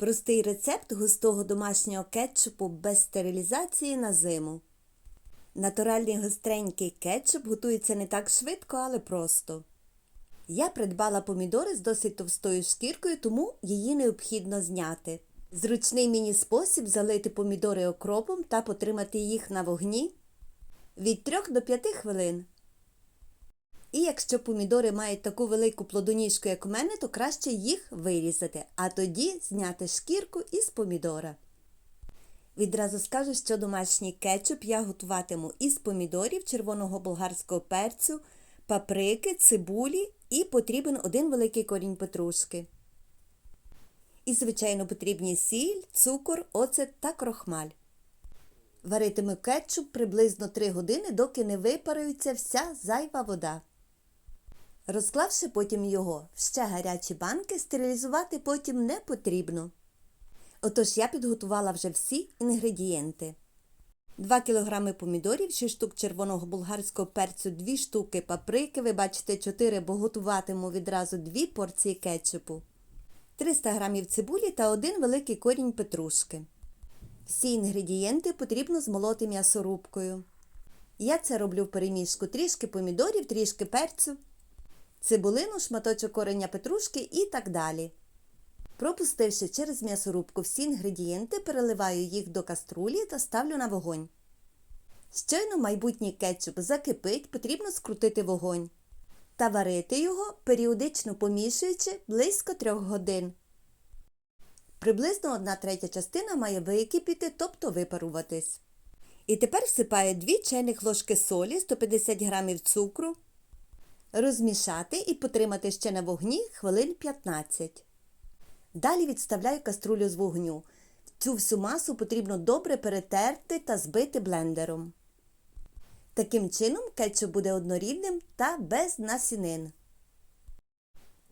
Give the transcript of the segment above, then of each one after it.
Простий рецепт густого домашнього кетчупу без стерилізації на зиму. Натуральний гостренький кетчуп готується не так швидко, але просто. Я придбала помідори з досить товстою шкіркою, тому її необхідно зняти. Зручний мені спосіб залити помідори окропом та потримати їх на вогні від 3 до 5 хвилин. І якщо помідори мають таку велику плодоніжку, як у мене, то краще їх вирізати, а тоді зняти шкірку із помідора. Відразу скажу, що домашній кетчуп я готуватиму із помідорів, червоного болгарського перцю, паприки, цибулі і потрібен один великий корінь петрушки. І, звичайно, потрібні сіль, цукор, оцет та крохмаль. Варитиму кетчуп приблизно 3 години, доки не випарується вся зайва вода. Розклавши потім його в ще гарячі банки, стерилізувати потім не потрібно. Отож я підготувала вже всі інгредієнти. 2 кг помідорів, 6 штук червоного болгарського перцю, 2 штуки паприки, ви бачите 4, бо готуватиму відразу 2 порції кетчупу, 300 г цибулі та один великий корінь петрушки. Всі інгредієнти потрібно змолоти м'ясорубкою. Я це роблю в перемішку трішки помідорів, трішки перцю, цибулину, шматочок кореня петрушки і так далі. Пропустивши через м'ясорубку всі інгредієнти, переливаю їх до каструлі та ставлю на вогонь. Щойно майбутній кетчуп закипить, потрібно скрутити вогонь та варити його, періодично помішуючи близько 3 годин. Приблизно 1 третя частина має википіти, тобто випаруватись. І тепер всипаю 2 чайних ложки солі, 150 г цукру, розмішати і потримати ще на вогні хвилин 15. Далі відставляю каструлю з вогню. Цю всю масу потрібно добре перетерти та збити блендером. Таким чином кетчуп буде однорідним та без насінин.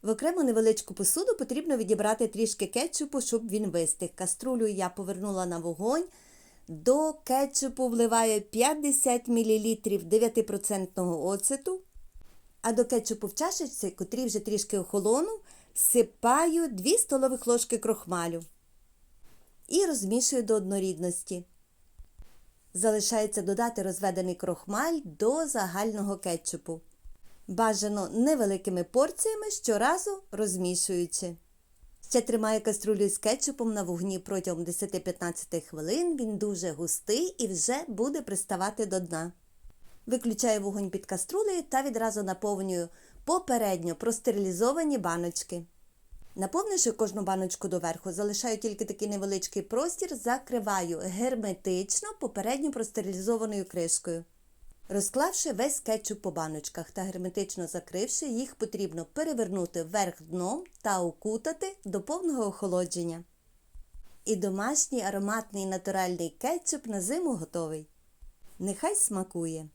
В окрему невеличку посуду потрібно відібрати трішки кетчупу, щоб він вистиг. Каструлю я повернула на вогонь. До кетчупу вливаю 50 мл 9% оцету, а до кетчупу в чашечці, котрий вже трішки охолонув, сипаю 2 столових ложки крохмалю і розмішую до однорідності. Залишається додати розведений крохмаль до загального кетчупу. Бажано невеликими порціями щоразу розмішуючи. Ще тримаю каструлю з кетчупом на вогні протягом 10-15 хвилин. Він дуже густий і вже буде приставати до дна. Виключаю вогонь під каструлею та відразу наповнюю попередньо простерилізовані баночки. Наповнивши кожну баночку доверху, залишаю тільки такий невеличкий простір, закриваю герметично попередньо простерилізованою кришкою. Розклавши весь кетчуп по баночках та герметично закривши, їх потрібно перевернути вверх дном та укутати до повного охолодження. І домашній ароматний натуральний кетчуп на зиму готовий. Нехай смакує!